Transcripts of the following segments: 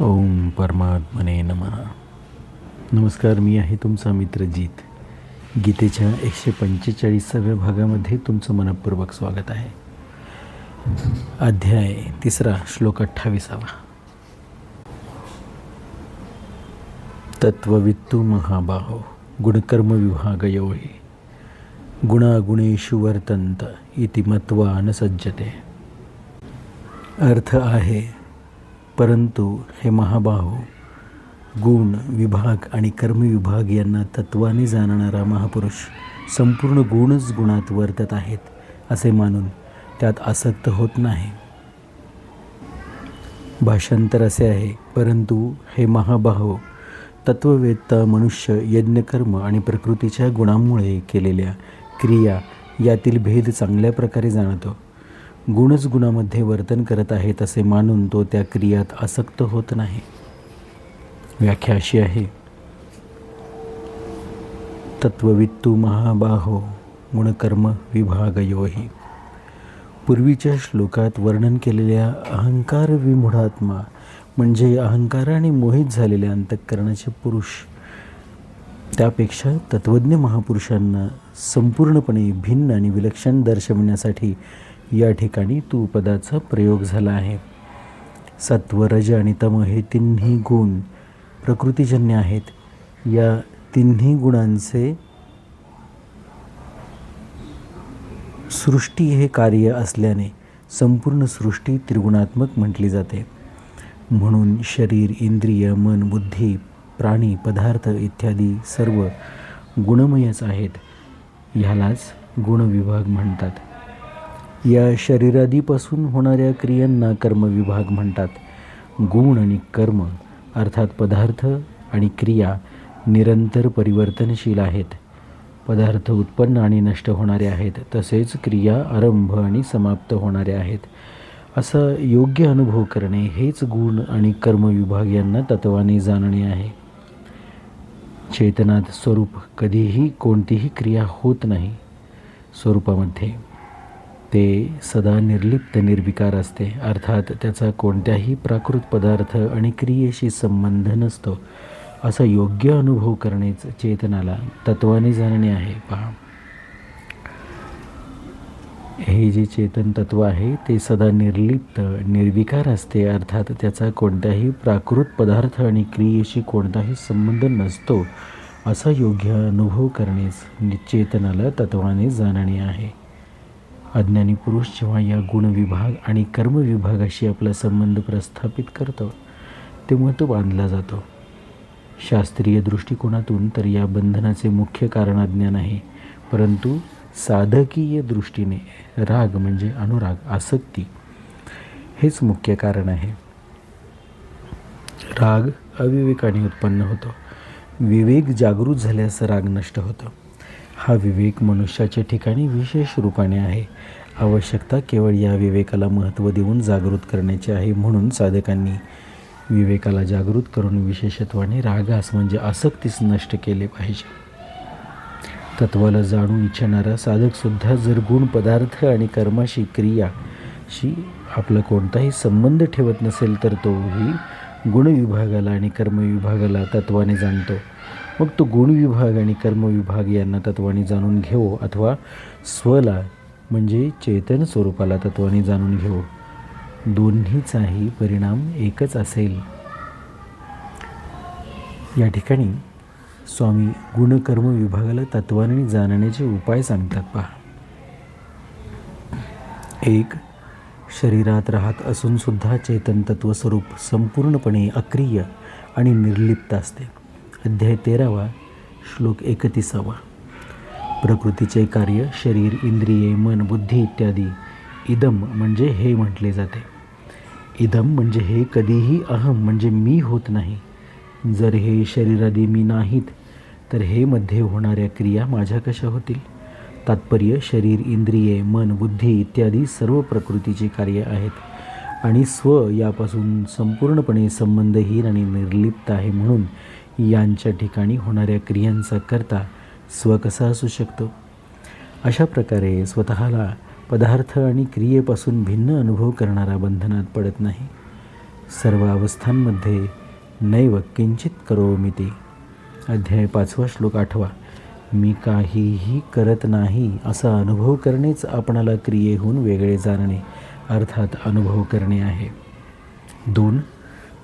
ओम परमात्मने नमः. नमस्कार मी आहे तुमचा मित्र जीत. गीतेच्या एकशे पंचेचाळीसाव्या भागामध्ये तुमचं मनपूर्वक स्वागत आहे. अध्याय तिसरा श्लोक अठ्ठावीसावा. तत्ववित्तू महाबाहो गुणकर्म विभागयो हि गुणागुणेषु वर्तंत इति मत्वा न सज्जते. अर्थ आहे परंतु हे महाबाहो गुण विभाग आणि कर्मविभाग यांना तत्वाने जाणणारा महापुरुष संपूर्ण गुणच गुणात वर्तत आहेत असे मानून त्यात आसक्त होत नाही. भाषांतर असे आहे परंतु हे महाबाहो तत्ववेत्ता मनुष्य यज्ञकर्म आणि प्रकृतीच्या गुणांमुळे केलेल्या क्रिया यातील भेद चांगल्या प्रकारे जाणतो. गुणच गुणामध्ये वर्तन करत आहेत असे मानून तो त्या क्रियात आसक्त होत नाही. व्याख्या अशी आहे तत्ववित्तू महाबाहो गुणकर्म विभागयोही पूर्वीच्या श्लोकात वर्णन केलेल्या अहंकार विमूढात्मा म्हणजे अहंकाराने मोहित झालेल्या अंतःकरणाचे पुरुष. त्यापेक्षा तत्त्वज्ञ महापुरुषांना संपूर्णपणे भिन्न आणि विलक्षण दर्शवण्यासाठी या ठिकाणी तू पदाचा प्रयोग झाला आहे. सत्व रज आणि तम हे तिन्ही गुण प्रकृतीजन्य आहेत. या तिन्ही गुणांचे सृष्टी हे कार्य असल्याने संपूर्ण सृष्टी त्रिगुणात्मक म्हटली जाते. म्हणून शरीर इंद्रिय मन बुद्धी प्राणी पदार्थ इत्यादी सर्व गुणमयच आहेत. ह्यालाच गुणविभाग म्हणतात. या शरीरादीपासून होणाऱ्या क्रियांना कर्मविभाग म्हणतात. गुण आणि कर्म अर्थात पदार्थ आणि क्रिया निरंतर परिवर्तनशील आहेत. पदार्थ उत्पन्न आणि नष्ट होणारे आहेत तसेच क्रिया आरंभ आणि समाप्त होणारे आहेत. असा योग्य अनुभव करणे हेच गुण आणि कर्मविभाग यांना तत्वाने जाणणे आहे. चेतनात स्वरूप कधीही कोणतीही क्रिया होत नाही. स्वरूपामध्ये ते सदा निर्लिप्त निर्विकार असते. अर्थात त्याचा कोणत्याही प्राकृत पदार्थ आणि क्रियेशी संबंध नसतो. असा योग्य अनुभव करणेच चेतनाला तत्वाने जाणणे आहे. पहा. हे जे चेतन तत्व आहे ते सदा निर्लिप्त निर्विकार असते. अर्थात त्याचा कोणत्याही प्राकृत पदार्थ आणि क्रियेशी कोणताही संबंध नसतो. असा योग्य अनुभव करणेच चेतनाला तत्वाने जाणणे आहे. अज्ञानी पुरुष जेव्हा या गुणविभाग आणि कर्मविभागाशी आपला संबंध प्रस्थापित करतो तेव्हा तो बांधला जातो. शास्त्रीय दृष्टिकोनातून तर या बंधनाचे मुख्य कारण अज्ञान आहे परंतु साधकीय दृष्टीने राग म्हणजे अनुराग आसक्ती हेच मुख्य कारण आहे. राग अविवेकाने उत्पन्न होतो. विवेक जागृत झाल्यास राग नष्ट होतो. हा विवेक मनुष्याच्या ठिकाणी विशेष रूपाने आहे. आवश्यकता केवळ या विवेकाला महत्त्व देऊन जागृत करण्याची आहे म्हणून साधकांनी विवेकाला जागृत करून विशेषत्वाने रागास म्हणजे आसक्तीस नष्ट केले पाहिजे. तत्वाला जाणू इच्छिणारा साधकसुद्धा जर गुण पदार्थ आणि कर्माशी क्रियाशी आपला कोणताही संबंध ठेवत नसेल तर तोही गुणविभागाला आणि कर्मविभागाला तत्वाने जाणतो. मग तो गुणविभाग आणि कर्मविभाग यांना तत्वाने जाणून घेऊ अथवा स्वला म्हणजे चेतन स्वरूपाला तत्वाने जाणून घेऊ दोन्हीचाही परिणाम एकच असेल. या ठिकाणी स्वामी गुणकर्म विभागाला तत्वाने जाणण्याचे उपाय सांगतात पहा. एक शरीरात राहत असूनसुद्धा चेतन तत्वस्वरूप संपूर्णपणे अक्रिय आणि निर्लिप्त असते. अध्याय तेरावा श्लोक एकतीसावा. प्रकृतीचे कार्य शरीर इंद्रिये मन बुद्धी इत्यादी. इदम म्हणजे हे म्हटले जाते. इदम म्हणजे हे कधीही अहम म्हणजे मी होत नाही. जर हे शरीरादी मी नाहीत तर हे मध्ये होणाऱ्या क्रिया माझ्या कशा होतील? तात्पर्य शरीर इंद्रिये मन बुद्धी इत्यादी सर्व प्रकृतीची कार्य आहेत आणि स्व यापासून संपूर्णपणे संबंधहीन आणि निर्लिप्त आहे म्हणून यांच्या ठिकाणी होणाऱ्या क्रियांचा करता स्व कसा असू शकतो. अशा प्रकारे स्वतःला पदार्थ आणि क्रियेपासून भिन्न अनुभव करणारा बंधनात पडत नाही. सर्व अवस्थांमध्ये नैव किंचित करो मी ते. अध्याय पाचवा श्लोक आठवा. मी काहीही करत नाही असा अनुभव करणेच आपणाला क्रियेहून वेगळे जाणणे अर्थात अनुभव करणे आहे. दोन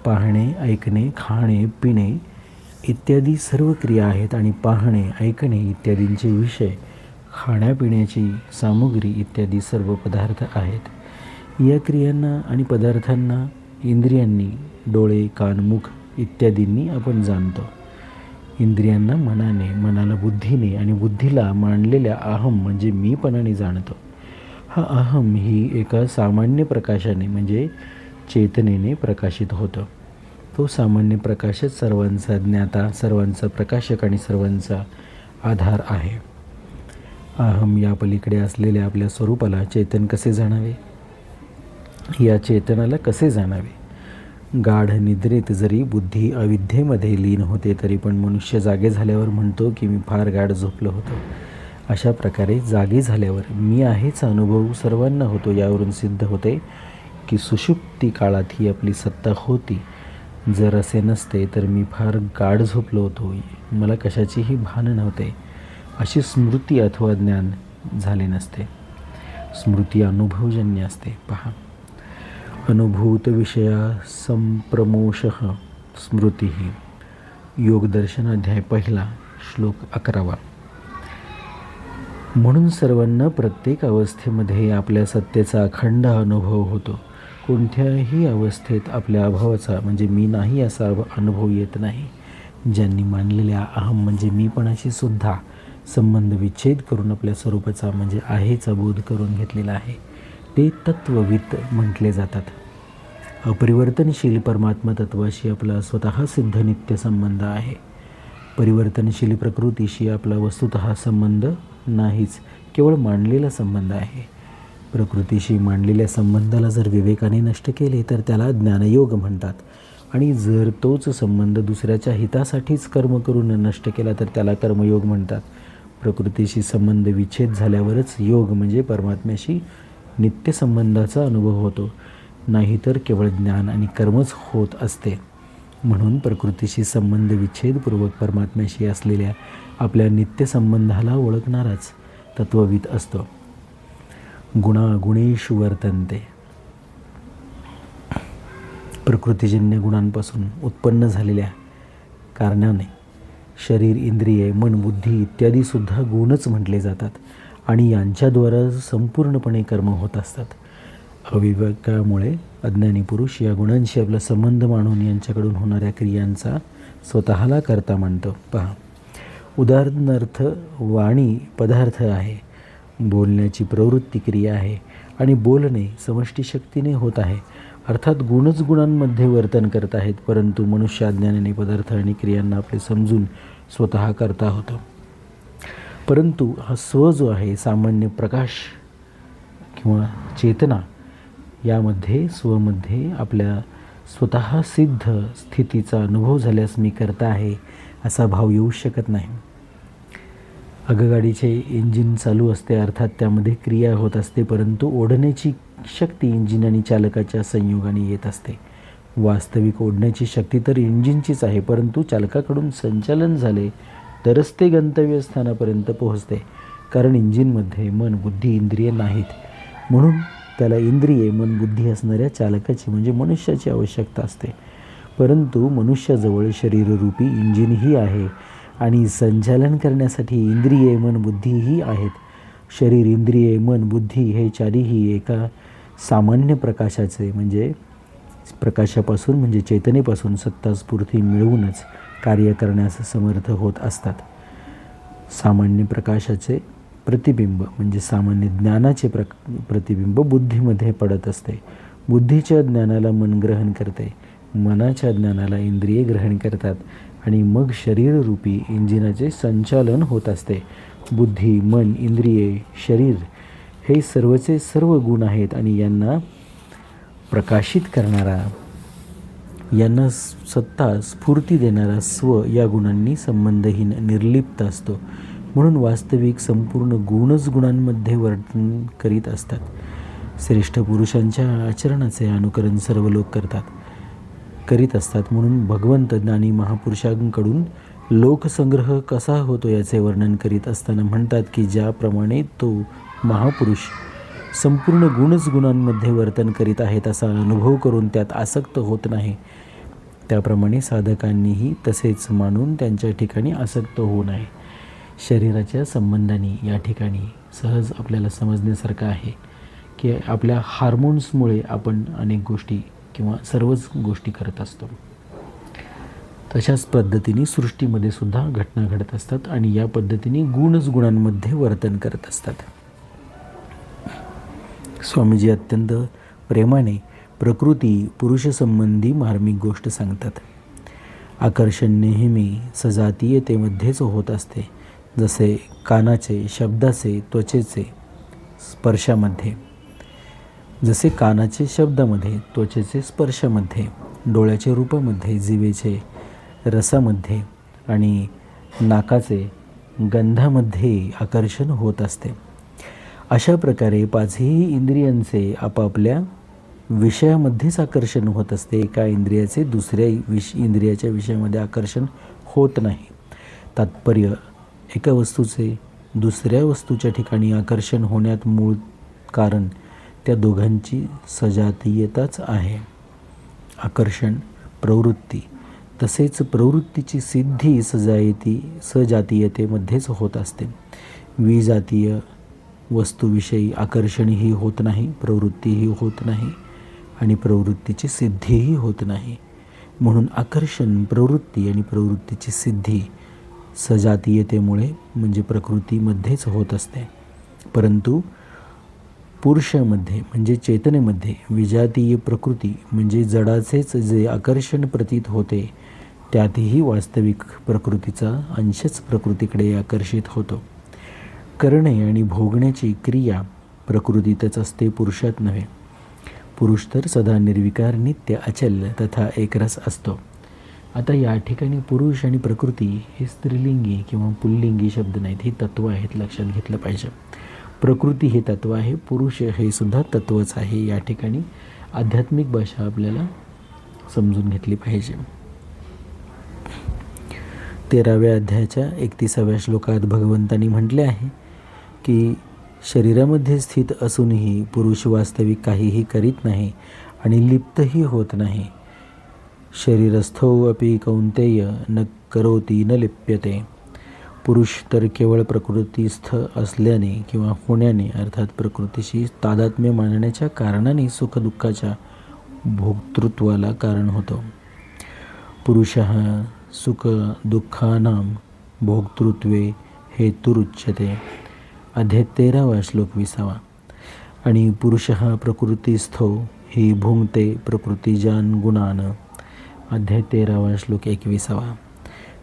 पाहणे ऐकणे खाणे पिणे इत्यादी सर्व क्रिया आहेत आणि पाहणे ऐकणे इत्यादींचे विषय खाण्यापिण्याची सामुग्री इत्यादी सर्व पदार्थ आहेत. या क्रियांना आणि पदार्थांना इंद्रियांनी डोळे कान मुख इत्यादींनी आपण जाणतो. इंद्रियांना मनाने मनाला बुद्धीने आणि बुद्धीला मांडलेल्या अहम म्हणजे मीपणाने जाणतो. हा अहम ही एका सामान्य प्रकाशाने म्हणजे चेतनेने प्रकाशित होतं. तो सामान्य प्रकाशच सर्वांचा ज्ञाता सर्वांचा प्रकाशक आणि सर्वांचा आधार आहे. अहम या पलीकडे असलेल्या आपल्या स्वरूपाला चेतन कसे जाणावे? या चेतनाला कसे जाणावे? गाढ निद्रेत जरी बुद्धी अविद्येमध्ये लीन होते तरी पण मनुष्य जागे झाल्यावर म्हणतो की मी फार गाढ झोपलो होतो. अशा प्रकारे जागे झाल्यावर मी आहेचा अनुभव सर्वांना होतो. यावरून सिद्ध होते की सुषुप्ती काळात ही आपली सत्ता होती. जर असे नसते तर मी फार गाढ झोपलो होतो. मला कशाचीही भान नव्हते. अशी स्मृती अथवा ज्ञान झाले नसते. स्मृती अनुभवजन्य असते. पहा. अनुभूत विषया संप्रमोष स्मृती. योगदर्शन अध्याय पहिला श्लोक अकरावा. म्हणून सर्वांना प्रत्येक अवस्थेमध्ये आपल्या सत्तेचा अखंड अनुभव होतो. कोणत्याही अवस्थेत आपल्या अभावाचा म्हणजे मी नाही असा अनुभव येत नाही. ज्यांनी मानलेल्या अहम म्हणजे मीपणाशी सुद्धा संबंध विच्छेद करून आपल्या स्वरूपाचा म्हणजे आहेचा बोध करून घेतलेला आहे. ते तत्ववित म्हटले जातात. अपरिवर्तनशील परमात्मा तत्वाशी आपला स्वतः सिद्ध नित्य संबंध आहे. परिवर्तनशील प्रकृतीशी आपला वस्तुत संबंध नाहीच केवळ मांडलेला संबंध आहे. प्रकृतीशी मांडलेल्या संबंधाला जर विवेकाने नष्ट केले तर त्याला ज्ञानयोग म्हणतात. आणि जर तोच संबंध दुसऱ्याच्या हितासाठीच कर्म करून नष्ट केला तर त्याला कर्मयोग म्हणतात. प्रकृतीशी संबंध विच्छेद झाल्यावरच योग म्हणजे परमात्म्याशी नित्यसंबंधाचा अनुभव होतो. नाहीतर केवळ ज्ञान आणि कर्मच होत असते. म्हणून प्रकृतीशी संबंध विच्छेदपूर्वक परमात्म्याशी असलेल्या आपल्या नित्यसंबंधाला ओळखणाराच तत्ववित असतो. गुणागुणेषु वर्तनते प्रकृतीजन्य गुणांपासून उत्पन्न झालेल्या कारणाने शरीर इंद्रिये मन बुद्धी इत्यादीसुद्धा गुणच म्हटले जातात आणि यांच्याद्वारा संपूर्णपणे कर्म होत असतात. अविवेकामुळे अज्ञानी पुरुष या गुणांशी आपला संबंध मानून यांच्याकडून होणाऱ्या क्रियांचा स्वतःला करता मानतो. पहा उदाहरणार्थ वाणी पदार्थ आहे. बोलण्याची प्रवृत्ती क्रिया आहे आणि बोलणे समष्टी शक्तीने होत आहे. अर्थात गुणच गुणांमध्ये वर्तन करत आहेत परंतु मनुष्य अज्ञानाने पदार्थ आणि क्रियांना आपले समजून स्वतः करता होतं. परंतु हा स्व जो आहे सामान्य प्रकाश किंवा चेतना यामध्ये स्वमध्ये आपल्या स्वतः सिद्ध स्थितीचा अनुभव झाल्यास मी करता आहे असा भाव येऊ शकत नाही. आगगाडीचे इंजिन चालू असते अर्थात त्यामध्ये क्रिया होत असते परंतु ओढण्याची शक्ती इंजिन आणि चालकाच्या संयोगाने येत असते. वास्तविक ओढण्याची शक्ती तर इंजिनचीच आहे परंतु चालकाकडून संचालन झाले तरच ते गंतव्यस्थानापर्यंत पोहोचते कारण इंजिनमध्ये मन बुद्धी इंद्रिय नाहीत. म्हणून त्याला इंद्रिये मन बुद्धी असणाऱ्या चालकाची म्हणजे मनुष्याची आवश्यकता असते. परंतु मनुष्याजवळ शरीररूपी इंजिनही आहे आणि संचालन करण्यासाठी इंद्रिये मन बुद्धीही आहेत. शरीर इंद्रिये मन बुद्धी हे चारीही एका सामान्य प्रकाशाचे म्हणजे प्रकाशापासून म्हणजे चेतनेपासून सत्ता स्फूर्ती मिळवूनच कार्य करण्यास समर्थ होत असतात. सामान्य प्रकाशाचे प्रतिबिंब म्हणजे सामान्य ज्ञानाचे प्र प्रतिबिंब बुद्धीमध्ये पडत असते. बुद्धीच्या ज्ञानाला मन ग्रहण करते. मनाच्या ज्ञानाला इंद्रिये ग्रहण करतात आणि मग शरीररूपी इंजिनाचे संचालन होत असते. बुद्धी मन इंद्रिये शरीर हे सर्वचे सर्व गुण आहेत आणि यांना प्रकाशित करणारा यांना सत्ता स्फूर्ती देणारा स्व या गुणांनी संबंधहीन निर्लिप्त असतो. म्हणून वास्तविक संपूर्ण गुणच गुणांमध्ये वर्तन करीत असतात. श्रेष्ठ पुरुषांच्या आचरणाचे अनुकरण सर्व लोक करतात. करीत असतात म्हणून भगवंत ज्ञानी महापुरुषांकडून लोकसंग्रह कसा होतो याचे वर्णन करीत असताना म्हणतात की ज्याप्रमाणे तो महापुरुष संपूर्ण गुणच गुणांमध्ये वर्तन करीत आहेत असा अनुभव करून त्यात आसक्त होत नाही. त्याप्रमाणे साधकांनीही तसेच मानून त्यांच्या ठिकाणी आसक्त होऊ नये. शरीराच्या संबंधाने या ठिकाणी सहज आपल्याला समजण्यासारखं आहे की आपल्या हार्मोन्समुळे आपण अनेक गोष्टी किंवा सर्वच गोष्टी करत असतो. तशाच पद्धतीने सृष्टीमध्ये सुद्धा घटना घडत असतात आणि या पद्धतीने गुणच गुणांमध्ये वर्तन करत असतात. स्वामीजी अत्यंत प्रेमाने प्रकृती पुरुषसंबंधी मार्मिक गोष्ट सांगतात. आकर्षण नेहमी सजातीयतेमध्येच होत असते जसे कानाचे शब्दाचे त्वचेचे स्पर्शामध्ये. जसे कानाचे शब्दामध्ये त्वचेचे स्पर्शामध्ये डोळ्याचे रूपामध्ये जिवेचे रसामध्ये आणि नाकाचे गंधामध्ये आकर्षण होत असते. अशा प्रकारे पाचही इंद्रियांचे आपापल्या विषयामध्येच आकर्षण होत असते. एका इंद्रियाचे दुसऱ्या विष इंद्रियाच्या विषयामध्ये आकर्षण होत नाही. तात्पर्य एका वस्तूचे दुसऱ्या वस्तूच्या ठिकाणी आकर्षण होण्यात मूळ कारण त्या दोघांची सजातीयताच आहे. आकर्षण प्रवृत्ती. तसेच प्रवृत्तीची सिद्धी सजायती सजातीयतेमध्येच होत असते. विजातीय वस्तूविषयी आकर्षणही होत नाही प्रवृत्तीही होत नाही आणि प्रवृत्तीची सिद्धीही होत नाही. म्हणून आकर्षण प्रवृत्ती आणि प्रवृत्तीची सिद्धी सजातीयतेमुळे म्हणजे प्रकृतीमध्येच होत असते. परंतु पुरुषामध्ये म्हणजे चेतनेमध्ये विजातीय प्रकृती म्हणजे जडाचेच जे आकर्षण प्रतीत होते त्यातही वास्तविक प्रकृतीचा अंशच प्रकृतीकडे आकर्षित होतो. करणे आणि भोगण्याची क्रिया प्रकृतीतच असते पुरुषात नव्हे. पुरुष तर सदा निर्विकार नित्य अचल तथा एकरस असतो. आता या ठिकाणी पुरुष आणि प्रकृती हे स्त्रीलिंगी किंवा पुल्लिंगी शब्द नाहीत ही तत्त्व आहेत लक्षात घेतलं पाहिजे. प्रकृती हे तत्त्व आहे पुरुष हे सुद्धा तत्त्वच आहे. या ठिकाणी आध्यात्मिक भाषा आपल्याला समजून घेतली पाहिजे. तेराव्या अध्यायाच्या एकतीसाव्या श्लोकात भगवंतांनी म्हटले आहे की शरीरामध्ये स्थित असूनही पुरुष वास्तविक काहीही करीत नाही आणि लिप्तही होत नाही. शरीरस्थो अपि कौंतेय न करोती न लिप्यते. पुरुष तर केवळ प्रकृतीस्थ असल्याने किंवा होण्याने अर्थात प्रकृतीशी तादात्म्य मानण्याच्या कारणाने सुखदुःखाच्या भोक्तृत्वाला कारण होतं. पुरुष सुख दुःखानां भोक्तृत्वे हेतुरुच्यते. अध्याय तेरावा श्लोक विसावा. आणि पुरुष प्रकृतीस्थो ही भुंगते प्रकृतीजान गुणान. अध्याय तेरावा श्लोक एकविसावा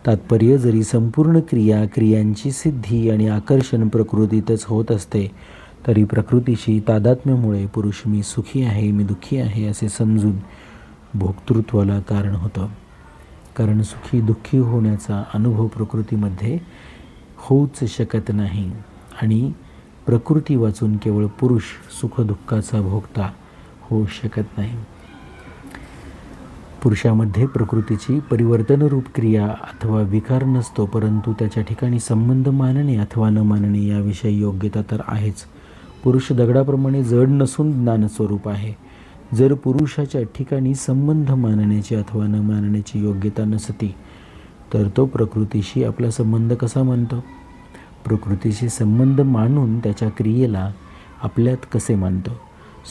तात्पर्य जरी संपूर्ण क्रिया क्रियांची सिद्धी आणि आकर्षण प्रकृतीतच होत असते तरी प्रकृतीशी तादात्म्यामुळे पुरुष मी सुखी आहे मी दुःखी आहे असे समजून भोक्तृत्वाला कारण होतं. कारण सुखी दुःखी होण्याचा अनुभव प्रकृतीमध्ये होऊच शकत नाही आणि प्रकृती वाचून केवळ पुरुष सुखदुःखाचा भोगता होऊ शकत नाही. पुरुषामध्ये प्रकृतीची परिवर्तनरूप क्रिया अथवा विकार नसतो परंतु त्याच्या ठिकाणी संबंध मानणे अथवा न मानणे याविषयी योग्यता तर आहेच. पुरुष दगडाप्रमाणे जड नसून ज्ञानस्वरूप आहे. जर पुरुषाच्या ठिकाणी संबंध मानण्याची अथवा न मानण्याची योग्यता नसती तर तो प्रकृतीशी आपला संबंध कसा मानतो? प्रकृतीशी संबंध मानून त्याच्या क्रियेला आपल्यात कसे मानतो?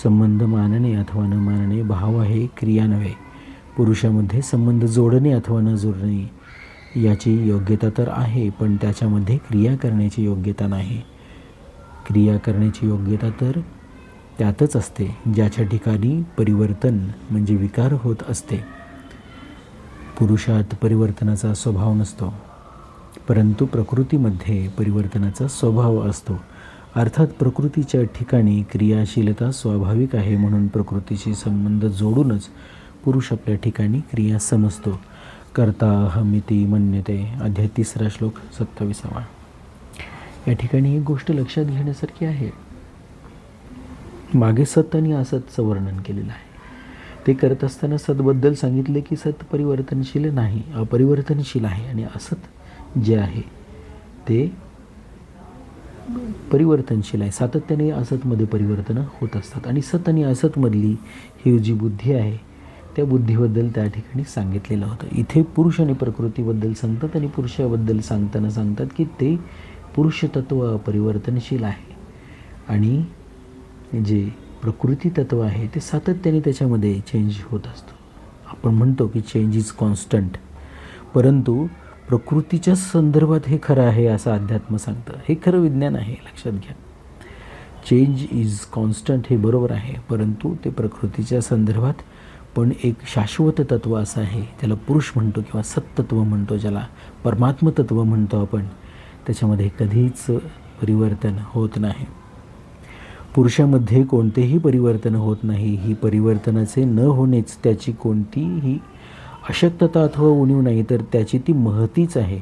संबंध मानणे अथवा न मानणे भाव आहे क्रिया नव्हे. पुरुषामध्ये संबंध जोडणे अथवा न जोडणे याची योग्यता तर आहे पण त्याच्यामध्ये क्रिया करण्याची योग्यता नाही. क्रिया करण्याची योग्यता तर त्यातच असते ज्याच्या ठिकाणी परिवर्तन म्हणजे विकार होत असते. पुरुषात परिवर्तनाचा स्वभाव नसतो परंतु प्रकृतीमध्ये परिवर्तनाचा स्वभाव असतो. अर्थात प्रकृतीच्या ठिकाणी क्रियाशीलता स्वाभाविक आहे म्हणून प्रकृतीशी संबंध जोडूनच पुरुष आपल्या ठिकाणी क्रिया समजतो. करता हमिती मन्यते. अध्याय तिसरा श्लोक सत्तावीसावा. या ठिकाणी एक गोष्ट लक्षात घेण्यासारखी आहे. मागे सत आणि असतचं वर्णन केलेलं आहे. ते करत असताना सतबद्दल सांगितले की सत परिवर्तनशील नाही अपरिवर्तनशील आहे आणि असत जे आहे ते परिवर्तनशील आहे. सातत्याने असतमध्ये परिवर्तनं होत असतात. आणि सत आणि असतमधली ही जी बुद्धी आहे त्या बुद्धीबद्दल त्या ठिकाणी सांगितलेलं होतं. इथे पुरुष आणि प्रकृतीबद्दल सांगतात आणि पुरुषाबद्दल सांगताना सांगतात की ते पुरुषतत्व परिवर्तनशील आहे. आणि जे प्रकृती तत्व आहे ते सातत्याने त्याच्यामध्ये चेंज होत असतं. आपण म्हणतो की चेंज इज कॉन्स्टंट परंतु प्रकृतीच्या संदर्भात हे खरं आहे असं अध्यात्म सांगतं. हे खरं विज्ञान आहे लक्षात घ्या. चेंज इज कॉन्स्टंट हे बरोबर आहे परंतु ते प्रकृतीच्या संदर्भात पण एक शाश्वत तत्व असं आहे. त्याला पुरुष म्हणतो किंवा सत्तत्व म्हणतो ज्याला परमात्मतत्व म्हणतो आपण. त्याच्यामध्ये कधीच परिवर्तन होत नाही. पुरुषामध्ये कोणतेही परिवर्तन होत नाही. ही परिवर्तनाचे न होणेच त्याची कोणतीही अशक्तता अथवा उणीव नाही तर त्याची ती महतीच आहे.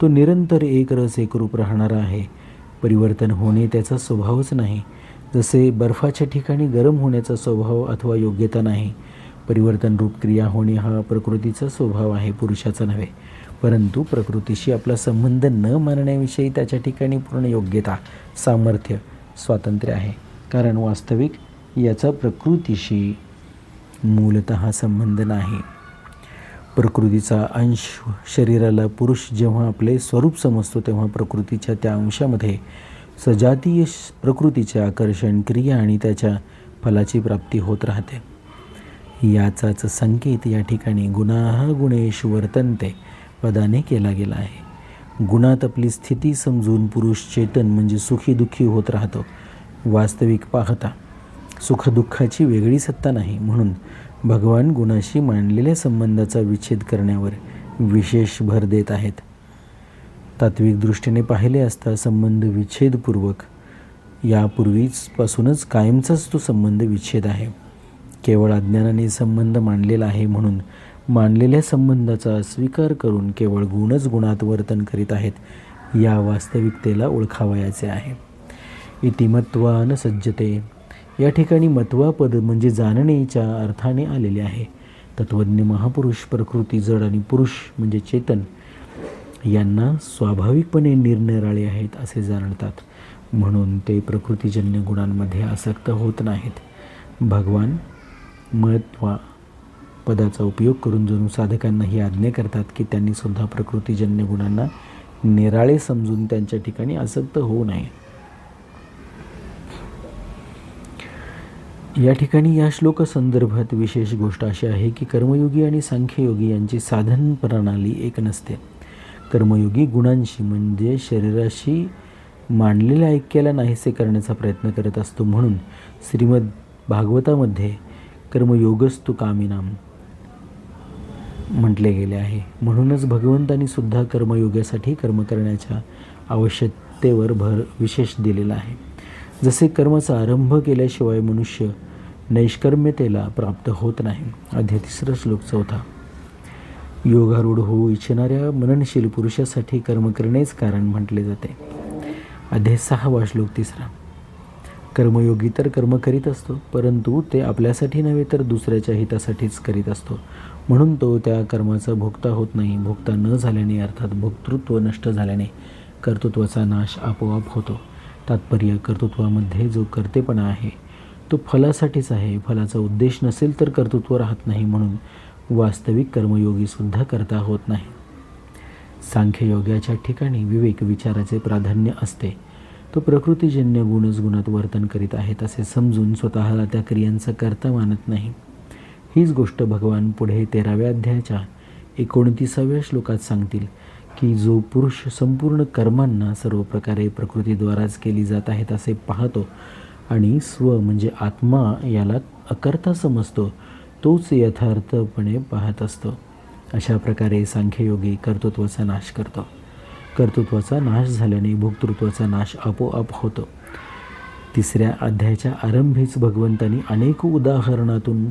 तो निरंतर एक रस एकरूप राहणारा आहे. परिवर्तन होणे त्याचा स्वभावच नाही. जसे बर्फाच्या ठिकाणी गरम होण्याचा स्वभाव अथवा योग्यता नाही परिवर्तन रूप क्रिया होणे हा प्रकृतीचा स्वभाव आहे पुरुषाचा नव्हे. परंतु प्रकृतीशी आपला संबंध न मानण्याविषयी त्याच्या ठिकाणी पूर्ण योग्यता सामर्थ्य स्वातंत्र्य आहे. कारण वास्तविक याचा प्रकृतीशी मूलत संबंध नाही. प्रकृतीचा अंश शरीराला पुरुष जेव्हा आपले स्वरूप समजतो तेव्हा प्रकृतीच्या त्या अंशामध्ये सजातीय श- प्रकृतीचे आकर्षण क्रिया आणि त्याच्या फलाची प्राप्ती होत राहते. याचाच संकेत या ठिकाणी गुणाह गुणेश वर्तनते पदाने केला गेला आहे. गुणात आपली स्थिती समजून पुरुष चेतन म्हणजे सुखी दुःखी होत राहतो. वास्तविक पाहता सुखदुःखाची वेगळी सत्ता नाही म्हणून भगवान गुणाशी मांडलेल्या संबंधाचा विच्छेद करण्यावर विशेष भर देत आहेत. तात्विक दृष्टीने पाहिले असता संबंध विच्छेदपूर्वक यापूर्वीचपासूनच कायमचाच तो संबंध विच्छेद आहे. केवळ अज्ञानाने संबंध मांडलेला आहे म्हणून मांडलेल्या संबंधाचा स्वीकार करून केवळ गुणच गुणात वर्तन करीत आहेत या वास्तविकतेला ओळखावयाचे आहे. इतिमत्वान सज्जते. या ठिकाणी मत्वापद म्हणजे जाणणेच्या अर्थाने आलेले आहे. तत्वज्ञ महापुरुष प्रकृती जड आणि पुरुष म्हणजे चेतन यांना स्वाभाविकपणे निरनिराळे आहेत असे जाणतात. म्हणून ते प्रकृतीजन्य गुणांमध्ये आसक्त होत नाहीत. भगवान महत्वा पदाचा उपयोग करून जणू साधकांना ही आज्ञा करतात की त्यांनी सुद्धा प्रकृतीजन्य गुणांना निराळे समजून त्यांच्या ठिकाणी आसक्त होऊ नये. या ठिकाणी या श्लोक संदर्भात विशेष गोष्ट अशी आहे की कर्मयोगी आणि सांख्ययोगी यांची साधन प्रणाली एक नसते. कर्मयोगी गुणांशी म्हणजे शरीराशी मांडलेल्या ऐक्याला नाहीसे करण्याचा प्रयत्न करत असतो म्हणून श्रीमद भागवतामध्ये कर्मयोगस्तु कामिनाम म्हटले गेले आहे. म्हणूनच भगवंतांनी सुद्धा कर्मयोगासाठी कर्म करण्याच्या आवश्यकतेवर भर विशेष दिलेला आहे. जसे कर्माचा आरंभ केल्याशिवाय मनुष्य नैष्कर्म्यतेला प्राप्त होत नाही. अध्या तिसरा श्लोक चौथा. योगारूढ होऊ इच्छिणाऱ्या मननशील पुरुषासाठी कर्म करणेच कारण म्हटले जाते. अध्याय सहावा श्लोक तिसरा. कर्मयोगी तर कर्म करीत असतो परंतु ते आपल्यासाठी नव्हे तर दुसऱ्याच्या हितासाठीच करीत असतो. म्हणून तो त्या कर्माचा भोगता होत नाही. भोगता न झाल्याने अर्थात भोक्तृत्व नष्ट झाल्याने कर्तृत्वाचा नाश आपोआप होतो. तात्पर्य कर्तृत्वामध्ये जो कर्तेपणा आहे तो फलासाठीच आहे. फलाचा उद्देश नसेल तर कर्तृत्व राहत नाही म्हणून वास्तविक कर्मयोगीसुद्धा करता होत नाही. सांख्ययोगाच्या ठिकाणी विवेक विचाराचे प्राधान्य असते. तो प्रकृतीजन्य गुणच गुणात वर्तन करीत आहेत असे समजून स्वतःला त्या क्रियांचा कर्ता मानत नाही. हीच गोष्ट भगवान पुढे तेराव्या अध्यायाच्या एकोणतीसाव्या श्लोकात सांगतील की जो पुरुष संपूर्ण कर्मांना सर्व प्रकारे प्रकृतीद्वाराच केली जात आहेत असे पाहतो आणि स्व म्हणजे आत्मा याला अकर्ता समजतो तोच यथार्थपणे पाहत असतो. अशा प्रकारे सांख्ययोगी कर्तृत्वाचा नाश करतो. कर्तृत्वाचा नाश झाल्याने भोक्तृत्वाचा नाश आपोआप होतो. तिसऱ्या अध्यायाच्या आरंभीच भगवंतांनी अनेक उदाहरणातून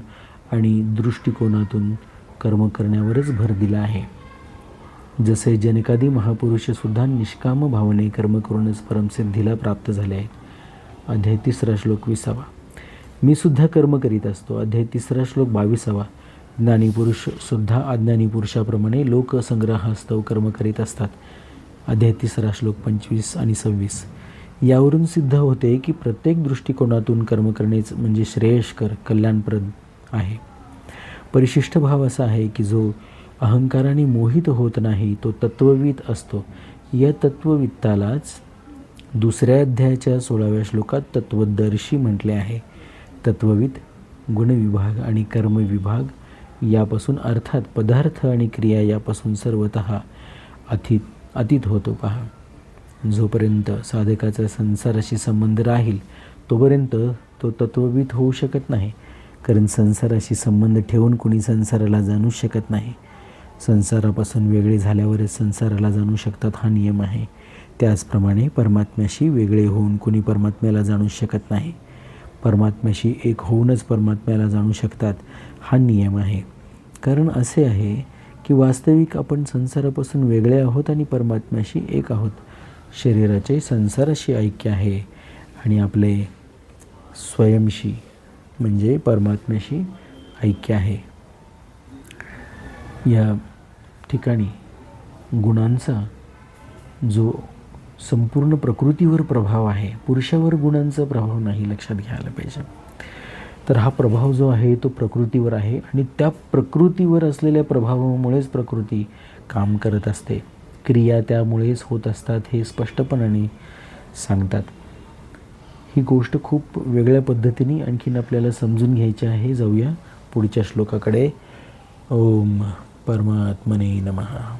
आणि दृष्टिकोनातून कर्म करण्यावरच भर दिला आहे. जसे जनकादी महापुरुषसुद्धा निष्काम भावने कर्म करूनच परमसिद्धीला प्राप्त झाले आहेत. अध्याय तिसरा श्लोक विसावा. मी सुद्धा कर्म करीत असतो. अध्याय तिसरा श्लोक बावीसावा. ज्ञानीपुरुषसुद्धा अज्ञानीपुरुषाप्रमाणे अज्ञानी पुरुषाप्रमाणे लोकसंग्रहास्तव कर्म करीत असतात. अध्याय तिसरा श्लोक पंचवीस आणि सव्वीस. यावरून सिद्ध होते की प्रत्येक दृष्टिकोनातून कर्म करणेच म्हणजे श्रेयस्कर कल्याणप्रद आहे. परिशिष्ट भाव असा आहे की जो अहंकाराने मोहित होत नाही तो तत्ववित असतो. या तत्ववित्तालाच दुसऱ्या अध्यायाच्या सोळाव्या श्लोकात तत्वदर्शी म्हटले आहे. तत्ववित गुणविभाग आणि कर्मविभाग यापासून अर्थात पदार्थ आणि क्रिया यापासून सर्वत अतीत अतीत होतो पहा. जोपर्यंत साधकाचा संसाराशी संबंध राहील तोपर्यंत तो तत्ववित होऊ शकत नाही. कारण संसाराशी संबंध ठेवून कुणी संसाराला जाणू शकत नाही. संसारापासून वेगळे झाल्यावरच संसाराला जाणू शकतात हा नियम आहे. त्याचप्रमाणे परमात्म्याशी वेगळे होऊन कुणी परमात्म्याला जाणू शकत नाही. परमात्म्याशी एक होऊनच परमात्म्याला जाणू शकतात हा नियम आहे. कारण असे आहे की वास्तविक आपण संसारापासून वेगळे आहोत आणि परमात्म्याशी एक आहोत. शरीराचे संसाराशी ऐक्य आहे आणि आपले स्वयंशी म्हणजे परमात्म्याशी ऐक्य आहे. या ठिकाणी गुणांचा जो संपूर्ण प्रकृतीवर प्रभाव आहे पुरुषावर गुणांचा प्रभाव नाही लक्षात घ्यायला पाहिजे. तर हा प्रभाव जो आहे तो प्रकृतीवर आहे आणि त्या प्रकृतीवर असलेल्या प्रभावामुळेच प्रकृती काम करत असते. क्रिया त्यामुळेच होत असतात हे स्पष्टपणाने सांगतात. ही गोष्ट खूप वेगळ्या पद्धतीने आणखीन आपल्याला समजून घ्यायची आहे. जाऊया पुढच्या श्लोकाकडे. ओम परमात्मने नमः.